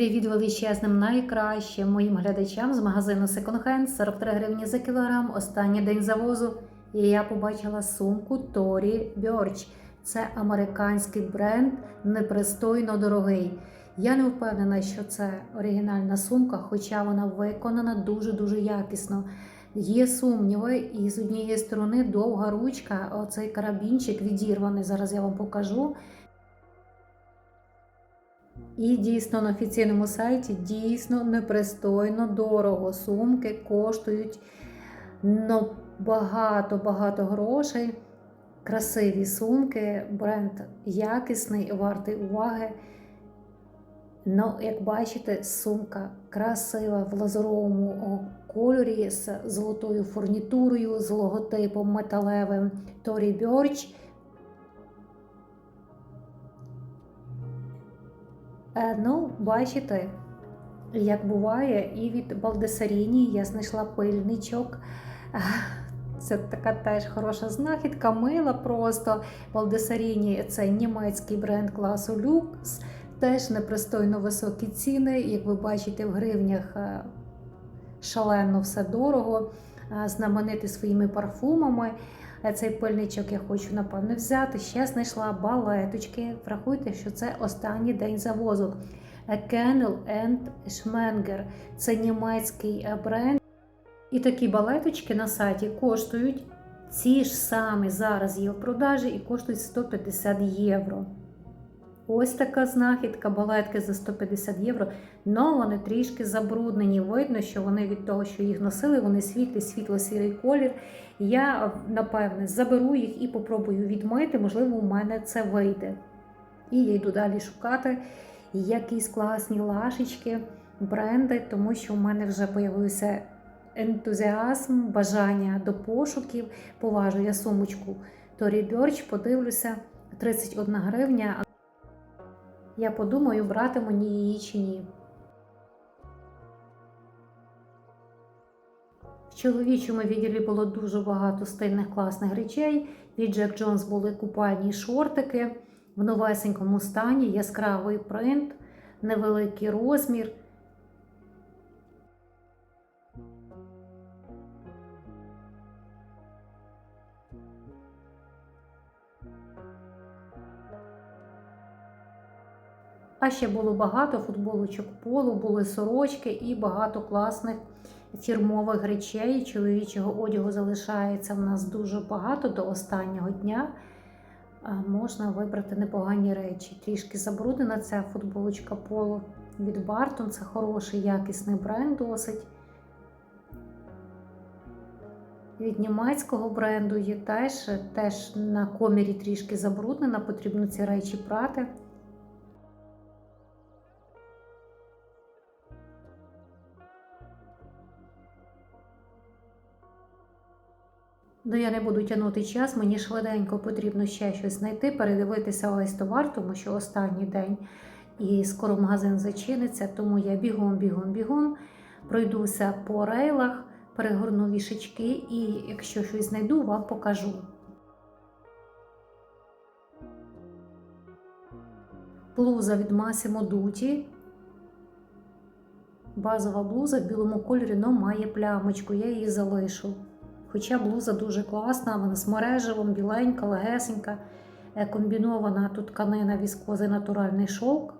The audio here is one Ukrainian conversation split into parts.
Привіт величезним найкращим моїм глядачам з магазину Second Hand 43 гривні за кілограм. Останній день завозу. І я побачила сумку Tory Burch. Це американський бренд, непристойно дорогий. Я не впевнена, що це оригінальна сумка, хоча вона виконана дуже-дуже якісно. Є сумніви, і з однієї сторони довга ручка, оцей карабінчик відірваний. Зараз я вам покажу. І дійсно на офіційному сайті дійсно непристойно дорого. Сумки коштують ну, багато-багато грошей. Красиві сумки, бренд якісний, вартий уваги. Ну, як бачите, сумка красива в лазуровому кольорі з золотою фурнітурою, з логотипом металевим Tory Burch. Ну, бачите, як буває, і від Балдесаріні я знайшла пильничок. Це така теж хороша знахідка, мила просто. Балдесаріні це німецький бренд класу люкс, теж непристойно високі ціни. Як ви бачите, в гривнях е, шалено все дорого, е, знаменити своїми парфумами. Цей пильничок я хочу, напевно, взяти. Ще знайшла балеточки. Врахуйте, що це останній день завозу. Kennel and Schmenger. Це німецький бренд. І такі балеточки на сайті коштують ці ж самі зараз є в продажі і коштують 150 євро. Ось така знахідка, балетки за 150 євро. Но вони трішки забруднені. Видно, що вони від того, що їх носили, вони світлі, світло-сірий колір. Я, напевне, заберу їх і попробую відмити. Можливо, у мене це вийде. І я йду далі шукати якісь класні лашечки, бренди, тому що у мене вже з'явився ентузіазм, бажання до пошуків. Поважу я сумочку Tory Burch, подивлюся 31 гривня. Я подумаю, брати мені її чи ні. В чоловічому відділі було дуже багато стильних класних речей. Від Jack Jones були купальні шортики в новесенькому стані, яскравий принт, невеликий розмір. А ще було багато футболочок полу, були сорочки і багато класних фірмових речей. Чоловічого одягу залишається в нас дуже багато до останнього дня. Можна вибрати непогані речі. Трішки забруднена ця футболочка полу від Бартон. Це хороший якісний бренд досить. Від німецького бренду є теж, теж на комірі трішки забруднена, потрібно ці речі прати. Ну, я не буду тягнути час, мені швиденько потрібно ще щось знайти, передивитися весь товар, тому що останній день і скоро магазин зачиниться, тому я бігом, бігом, бігом пройдуся по рейлах, перегорну вішечки і якщо щось знайду, вам покажу. Блуза від Massimo Dutti. Базова блуза в білому кольорі, але має плямочку, я її залишу. Хоча блуза дуже класна, вона з мережевом, біленька, легесенька, е, комбінована тут тканина віскози натуральний шовк.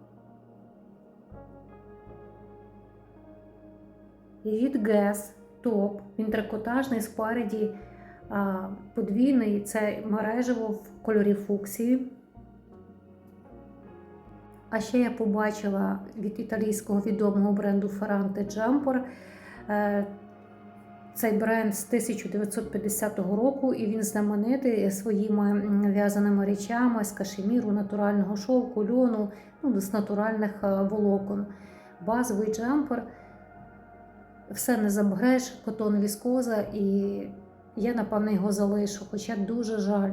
І від Guess топ. Він трикотажний спереді подвійний, це мережево в кольорі фуксії. А ще я побачила від італійського відомого бренду Ferrante Jumper. Е, цей бренд з 1950 року, і він знаменитий своїми в'язаними речами з кашеміру, натурального шовку, льону, ну, з натуральних волокон. Базовий джемпер, все не забереш, котон віскоза, і я, напевно, його залишу, хоча дуже жаль.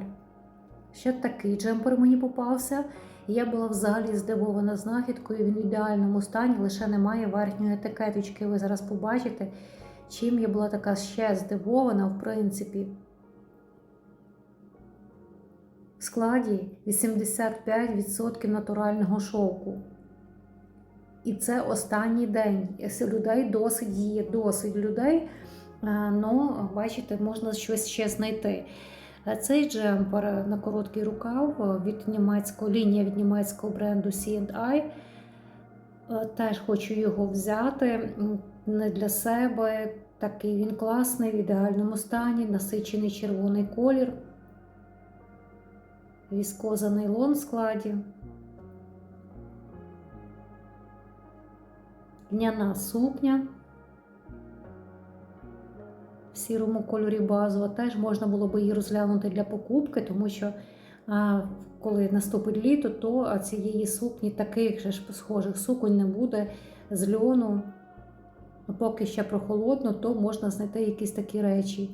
Ще такий джемпер мені попався. Я була взагалі здивована знахідкою, він в ідеальному стані, лише немає верхньої етикеточки, ви зараз побачите. Чим я була така ще здивована, в принципі, в складі 85% натурального шовку. І це останній день. Людей досить є, досить людей. Ну, бачите, можна щось ще знайти. Е, Цей джемпер на короткий рукав від німецького лінія від німецького бренду C&I. Е, Теж хочу його взяти не для себе. Такий він класний, в ідеальному стані, насичений червоний колір, віскоза нейлон в складі. Льняна сукня в сірому кольорі базова. Теж можна було би її розглянути для покупки, тому що коли наступить літо, то цієї сукні таких же ж схожих суконь не буде з льону. Ну, Поки ще прохолодно, то можна знайти якісь такі речі.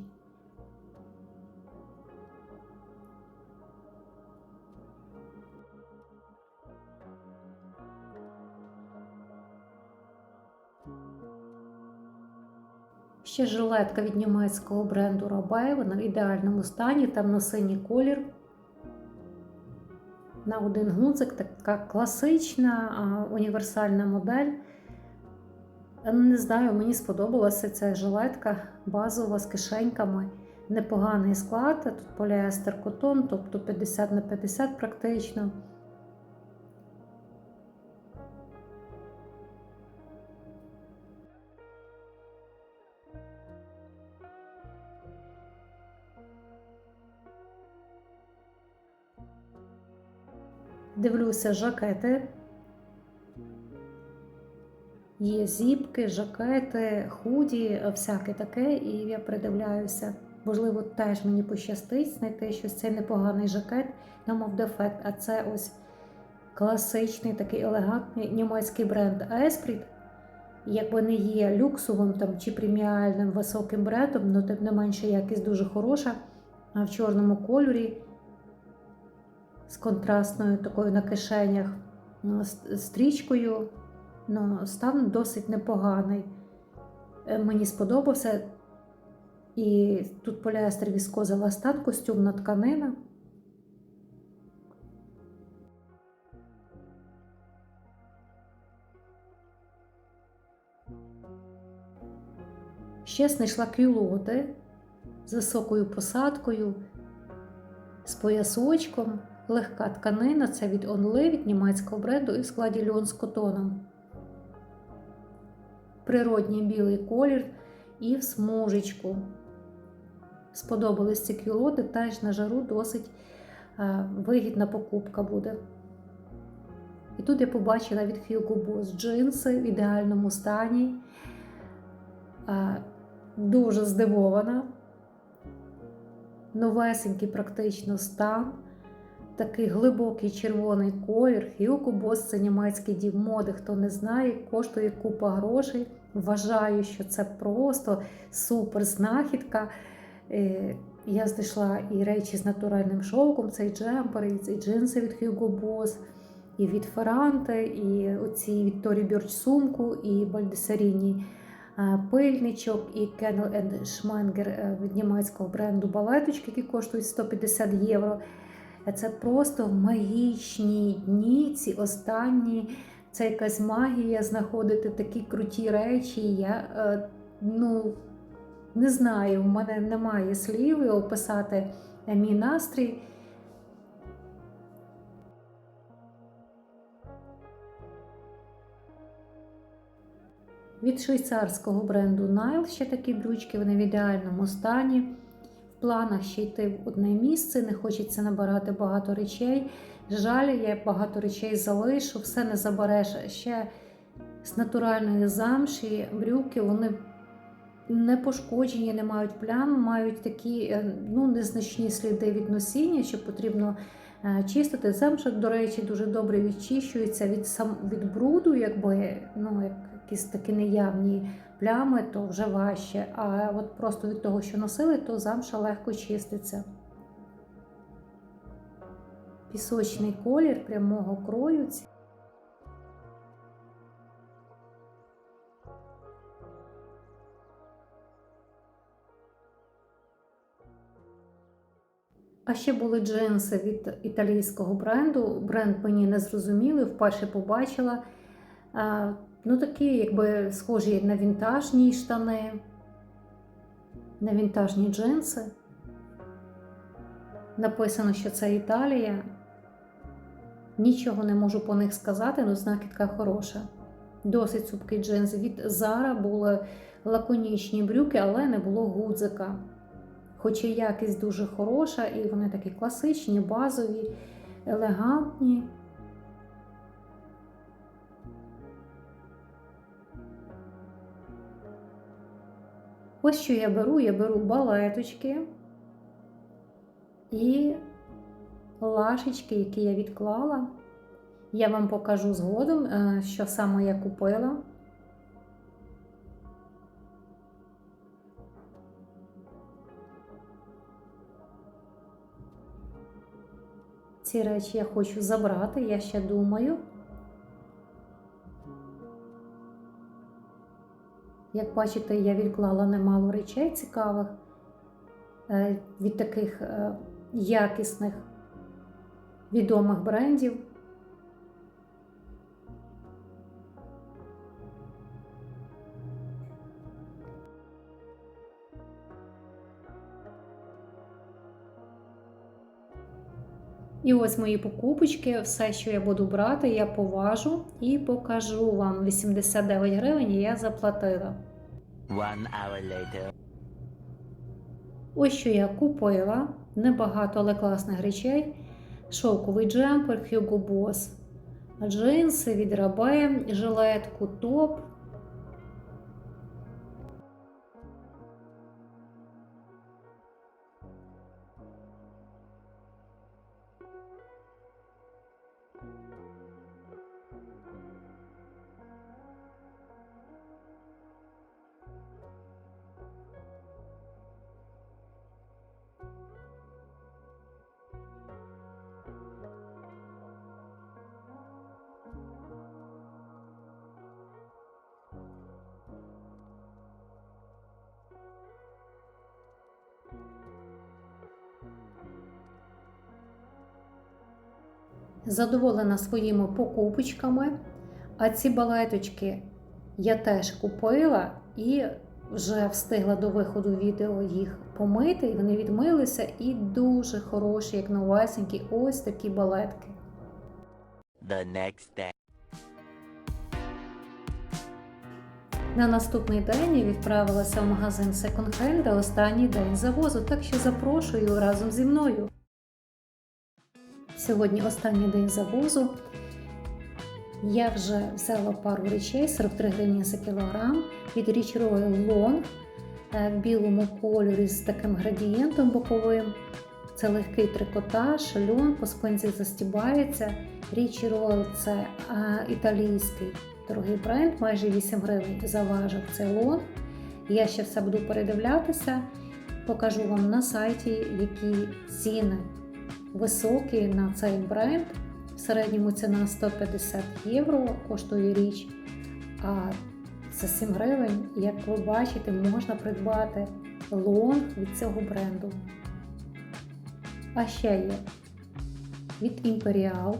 Ще жилетка від німецького бренду Rabe, вона в ідеальному стані, темно-синій колір. На один гудзик, така класична універсальна модель. Не знаю, мені сподобалася ця жилетка базова з кишеньками. Непоганий склад. Тут поліестер котон, тобто 50 на 50 практично. Дивлюся жакети. Є зіпки, жакети, худі, всяке таке, і я придивляюся. Можливо, теж мені пощастить знайти щось цей непоганий жакет, мов дефект, а це ось класичний такий елегантний німецький бренд Esprit. Якби не є люксовим там, чи преміальним високим брендом, але тим не менше якість дуже хороша, в чорному кольорі з контрастною такою на кишенях стрічкою. Ну, стан досить непоганий. Е, Мені сподобався. І тут поліестер віскоза ластан, костюмна тканина. Ще знайшла кюлоти з високою посадкою, з поясочком, легка тканина, це від Only, від німецького бренду і в складі льон з котоном природній білий колір і в смужечку. Сподобались ці кюлоти, теж на жару досить а, вигідна покупка буде. І тут я побачила від Hugo Boss джинси в ідеальному стані. А, дуже здивована. Новесенький практично стан. Такий глибокий червоний колір. Hugo Boss – це німецький дім моди. Хто не знає, коштує купа грошей. Вважаю, що це просто супер знахідка. Е, Я знайшла і речі з натуральним шовком, цей джемпер, і цей джинси від Hugo Boss, і від Ferrante, і оці від Tory Burch сумку, і Бальдесаріні пильничок, і Kennel Schmenger е, від німецького бренду балеточки, які коштують 150 євро. Це просто магічні дні, ці останні. Це якась магія знаходити такі круті речі. Я е, ну, не знаю, в мене немає слів описати мій настрій. Від швейцарського бренду Nile ще такі брючки, вони в ідеальному стані. Планах ще йти в одне місце, не хочеться набирати багато речей. Жаль, я багато речей залишу, все не забереш. Ще з натуральної замші брюки, вони не пошкоджені, не мають плям, мають такі е, ну, незначні сліди від носіння, що потрібно е, чистити. Замша, до речі, дуже добре відчищується від сам, від бруду, якби ну, як якісь такі неявні плями, то вже важче. А от просто від того, що носили, то замша легко чиститься. Пісочний колір прямого крою. А ще були джинси від італійського бренду. Бренд мені не зрозумілий, вперше побачила. Ну, такі, якби схожі на вінтажні штани, на вінтажні джинси. Написано, що це Італія. Нічого не можу по них сказати, але знахідка хороша. Досить цупкий джинс. Від Зара були лаконічні брюки, але не було гудзика. Хоча якість дуже хороша, і вони такі класичні, базові, елегантні. Ось що я беру, я беру балеточки і лашечки, які я відклала. Я вам покажу згодом, е, що саме я купила. Ці речі я хочу забрати, я ще думаю. Як бачите, я відклала немало речей цікавих е, від таких е, якісних відомих брендів. І ось мої покупочки, все, що я буду брати, я поважу і покажу вам. 89 гривень я заплатила. One hour later. Ось що я купила. Небагато, але класних речей. Шовковий джемпер Hugo Boss, джинси від Рабе, жилетку, топ. Задоволена своїми покупочками. А ці балеточки я теж купила і вже встигла до виходу відео їх помити, і вони відмилися, і дуже хороші, як новесенькі, ось такі балетки. The next day. На наступний день я відправилася в магазин Second Hand, де останній день завозу, так що запрошую разом зі мною. Сьогодні останній день завозу. Я вже взяла пару речей 43 гривні за кілограм від Rich Royal Long е, в білому кольорі з таким градієнтом боковим. Це легкий трикотаж, льон по спинці застібається. Rich Royal – це е, італійський дорогий бренд, майже 8 гривень заважив цей лон. Я ще все буду передивлятися, покажу вам на сайті, які ціни високі на цей бренд. В середньому ціна 150 євро коштує річ, а за 7 гривень, як ви бачите, можна придбати лонг від цього бренду. А ще є від Imperial.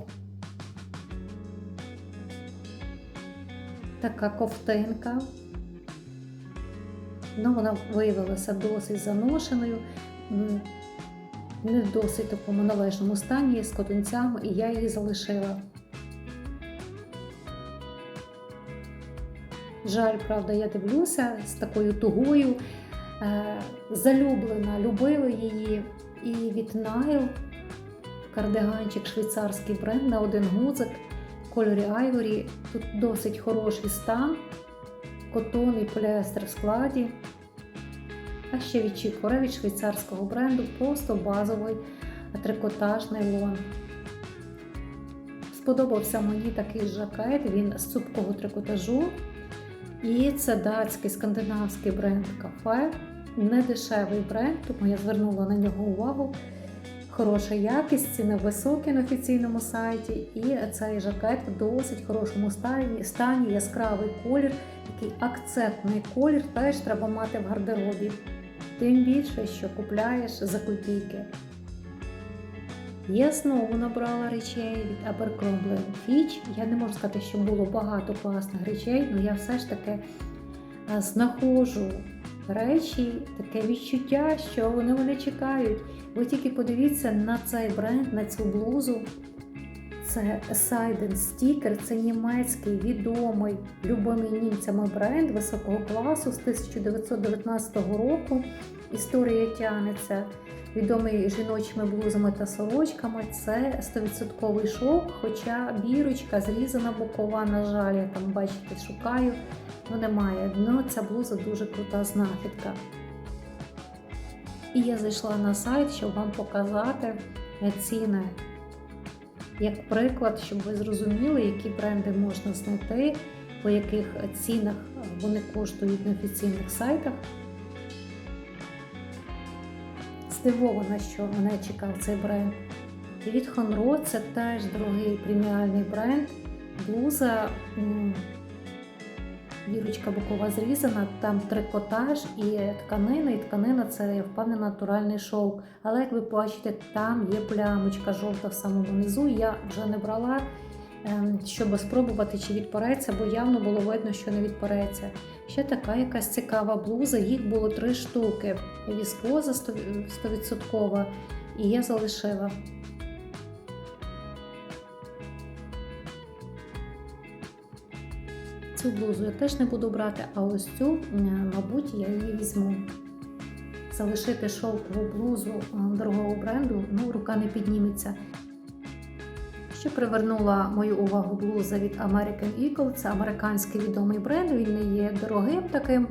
Така ковтинка. Ну, вона виявилася досить заношеною, не в досить такому належному стані з котунцями, і я її залишила. Жаль, правда, я дивлюся з такою тугою. Е, залюблена, любила її. І від Nile кардиганчик швейцарський бренд на один гудзик в кольорі Айворі. Тут досить хороший стан, котон і поліестер в складі. А ще від Чікоре від швейцарського бренду просто базовий трикотажний лон. Сподобався мені такий жакет, він з цупкого трикотажу. І це датський скандинавський бренд кафе. Не дешевий бренд, тому я звернула на нього увагу. Хороша якість, ціни високі на офіційному сайті. І цей жакет в досить хорошому стані, стані яскравий колір, такий акцентний колір теж треба мати в гардеробі. Тим більше, що купляєш за копійки. Я знову набрала речей від Abercrombie Fitch. Я не можу сказати, що було багато класних речей, але я все ж таки знаходжу речі, таке відчуття, що вони мене чекають. Ви тільки подивіться на цей бренд, на цю блузу. Це Seiden Sticker, це німецький відомий любимий німцями бренд високого класу з 1919 року. Історія тягнеться відомий жіночими блузами та сорочками. Це 100% шовк, хоча бірочка зрізана бокова, на жаль, я там бачите, шукаю, ну немає. Ну, ця блуза дуже крута знахідка. І я зайшла на сайт, щоб вам показати ціни. Як приклад, щоб ви зрозуміли, які бренди можна знайти, по яких цінах вони коштують на офіційних сайтах. Здивована, що мене чекав цей бренд. І від Хонро це теж другий преміальний бренд. Блуза, м, вірочка бокова зрізана, там трикотаж і тканина, і тканина це я впевнена натуральний шовк. Але як ви бачите, там є плямочка жовта в самому низу. Я вже не брала, ем, щоб спробувати, чи відпореться, бо явно було видно, що не відпореться. Ще така якась цікава блуза, їх було три штуки. Віскоза 100%, і я залишила. Цю блузу я теж не буду брати, а ось цю, мабуть, я її візьму. Залишити шовкову блузу е, дорогого бренду, ну, рука не підніметься. Ще привернула мою увагу блуза від American Eagle. Це американський відомий бренд. Він не є дорогим таким,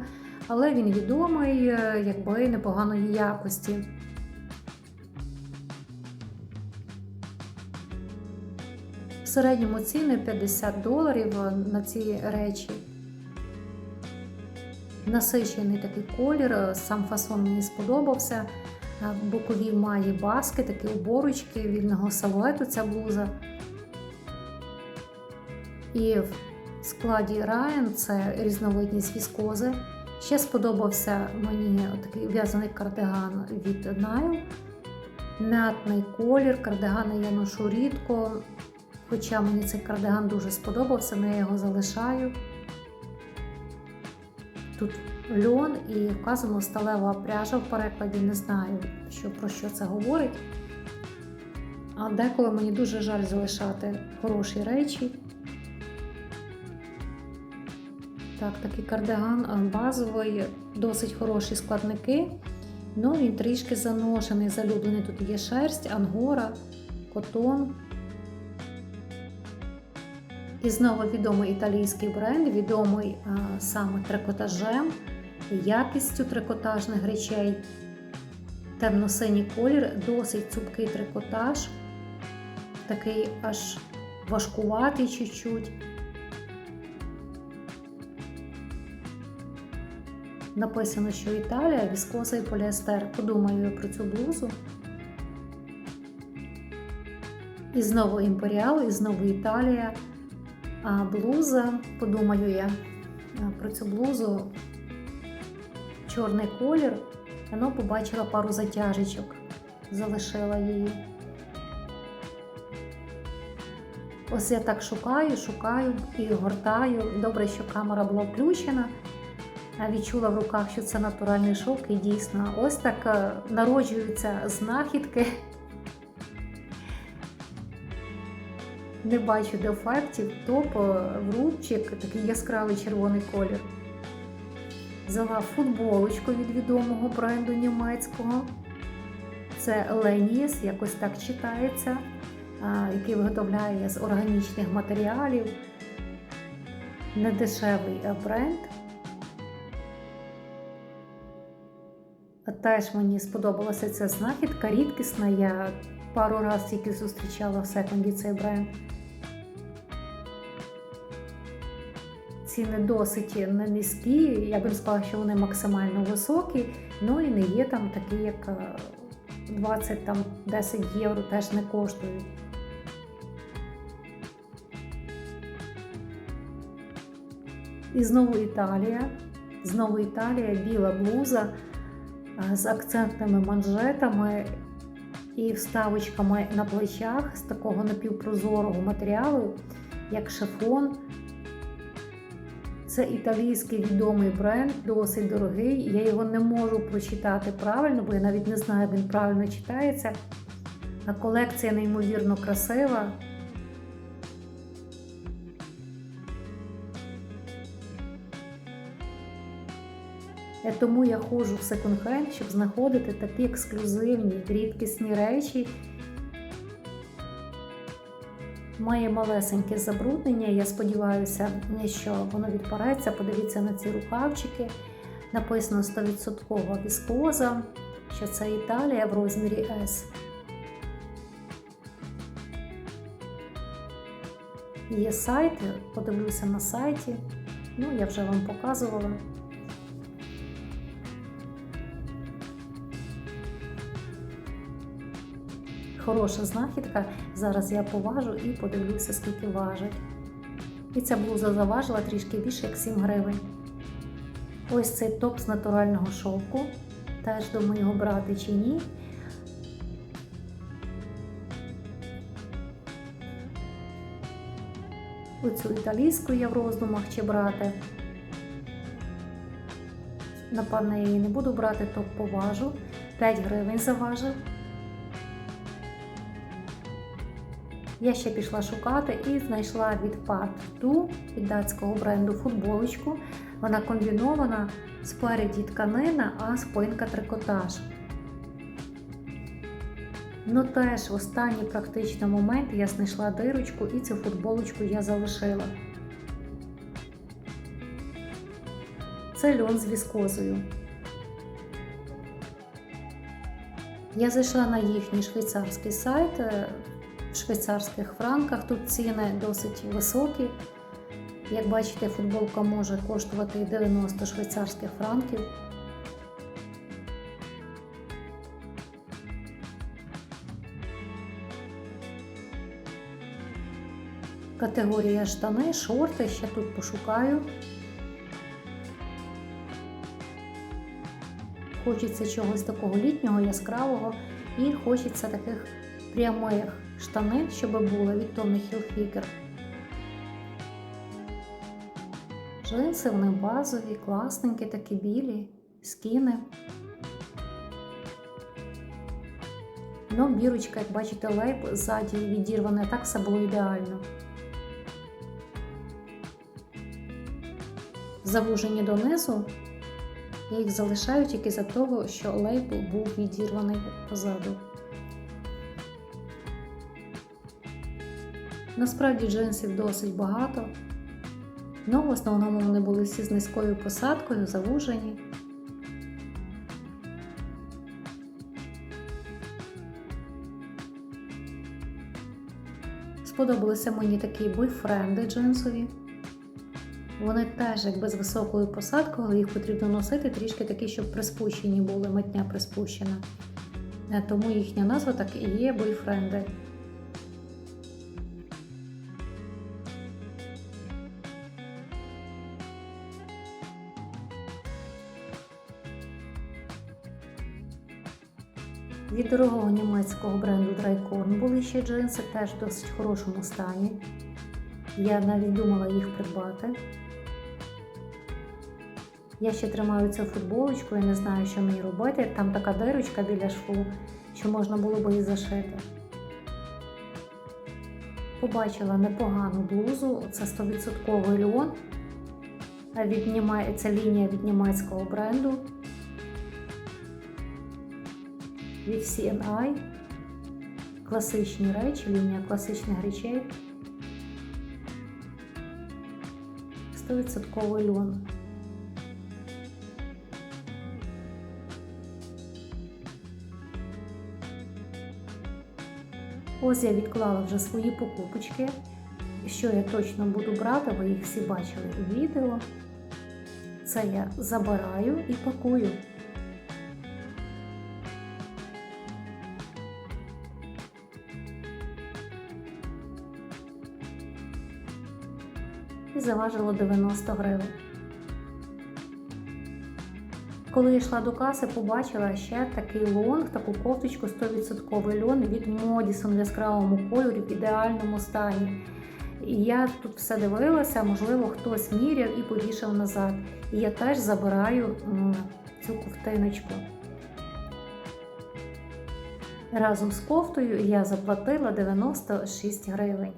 але він відомий, е, якби непоганої якості. Середньому ціни 50 доларів на ці речі. Насичений такий колір, е, сам фасон мені сподобався. Е, Бокові має баски, такі оборочки вільного силуету ця блуза. І в складі Ryan це різновидність віскози. Ще сподобався мені такий в'язаний кардиган від Nile. Мятний колір, кардигани я ношу рідко. Хоча мені цей кардиган дуже сподобався, але я його залишаю. Тут льон і вказано сталева пряжа в перекладі, не знаю, що, про що це говорить. А деколи мені дуже жаль залишати хороші речі. Так, такий кардиган базовий, досить хороші складники. Ну, він трішки заношений, залюблений. Тут є шерсть, ангора, котон. І знову відомий італійський бренд, відомий а, саме трикотажем, якістю трикотажних речей. Темно-синій колір, досить цупкий трикотаж, такий аж важкуватий чуть-чуть. Написано, що Італія, віскоза і поліестер. Подумаю я про цю блузу. І знову імперіал, і знову Італія. Блуза, подумаю я про цю блузу. Чорний колір. Воно побачила пару затяжечок, залишила її. Ось я так шукаю, шукаю і гортаю. Добре, що камера була включена. Відчула в руках, що це натуральний шовк, і дійсно, ось так е, народжуються знахідки. Не бачу дефектів, топ е, в рубчик, такий яскравий червоний колір. Взяла футболочку від відомого бренду німецького. Це Леніс, якось так читається, який виготовляє з органічних матеріалів. Недешевий е, бренд. Теж мені сподобалася ця знахідка, рідкісна. Я пару разів тільки зустрічала в секонді цей бренд. Ціни досить не низькі, я б не сказала, що вони максимально високі, ну і не є там такі, як е, 20 там 10 євро теж не коштують. І знову Італія. Знову Італія, біла блуза з акцентними манжетами. і вставочками на плечах з такого напівпрозорого матеріалу, як шифон. Це італійський відомий бренд, досить дорогий. Я його не можу прочитати правильно, бо я навіть не знаю, як він правильно читається. А колекція неймовірно красива. Е, Тому я ходжу в секонд-хенд, щоб знаходити такі ексклюзивні, рідкісні речі. Має малесеньке забруднення. Я сподіваюся, що воно відпареться. Подивіться на ці рукавчики. Написано 100% віскоза, що це Італія в розмірі S. Є сайт, подивлюся на сайті. Ну, я вже вам показувала. Хороша знахідка. Зараз я поважу і подивлюся, скільки важить. І ця блуза заважила трішки більше, як 7 гривень. Ось цей топ з натурального шовку. Теж думаю його брати чи ні. Оцю італійську я в роздумах чи брати. Напевно, я її не буду брати, топ поважу. 5 гривень заважив. Я ще пішла шукати і знайшла від Part2 від датського бренду футболочку. Вона комбінована спереді тканина, а спинка трикотаж. Ну теж в останній практичний момент я знайшла дирочку і цю футболочку я залишила. Це льон з віскозою. Я зайшла на їхній швейцарський сайт е, в швейцарських франках. Тут ціни досить високі. Як бачите, футболка може коштувати 90 швейцарських франків. Категорія штани, шорти, ще тут пошукаю. Хочеться чогось такого літнього, яскравого, і хочеться таких прямих штанин, щоб були від Tommy Hilfiger. Джинси, вони базові, класненькі, такі білі, скіни. Ну, бірочка, як бачите, лейб ззаді відірвана, так все було ідеально. Завужені донизу, я їх залишаю тільки за того, що лейб був відірваний позаду. Насправді джинсів досить багато. Ну, в основному вони були всі з низькою посадкою, завужені. Сподобалися мені такі бойфренди джинсові. Вони теж якби з високою посадкою, але їх потрібно носити трішки такі, щоб приспущені були, матня приспущена. Е, Тому їхня назва так і є бойфренди. Від дорогого німецького бренду Drycorn були ще джинси, теж в досить хорошому стані. Я навіть думала їх придбати. Я ще тримаю цю футболочку і не знаю, що мені робити. Там така дирочка біля шву, що можна було би її зашити. Побачила непогану блузу, це 100% льон. Це лінія від німецького бренду. Від CNI. Класичні речі, лінія класичних речей. 100% льон. Ось я відклала вже свої покупочки. Що я точно буду брати, ви їх всі бачили у відео. Це я забираю і пакую. Заважило 90 гривень. Коли я йшла до каси, побачила ще такий лонг, таку кофточку 100% льон від Модісон в яскравому кольорі в ідеальному стані. І я тут все дивилася, можливо, хтось міряв і повішав назад. І я теж забираю цю ковтиночку. Разом з кофтою я заплатила 96 гривень.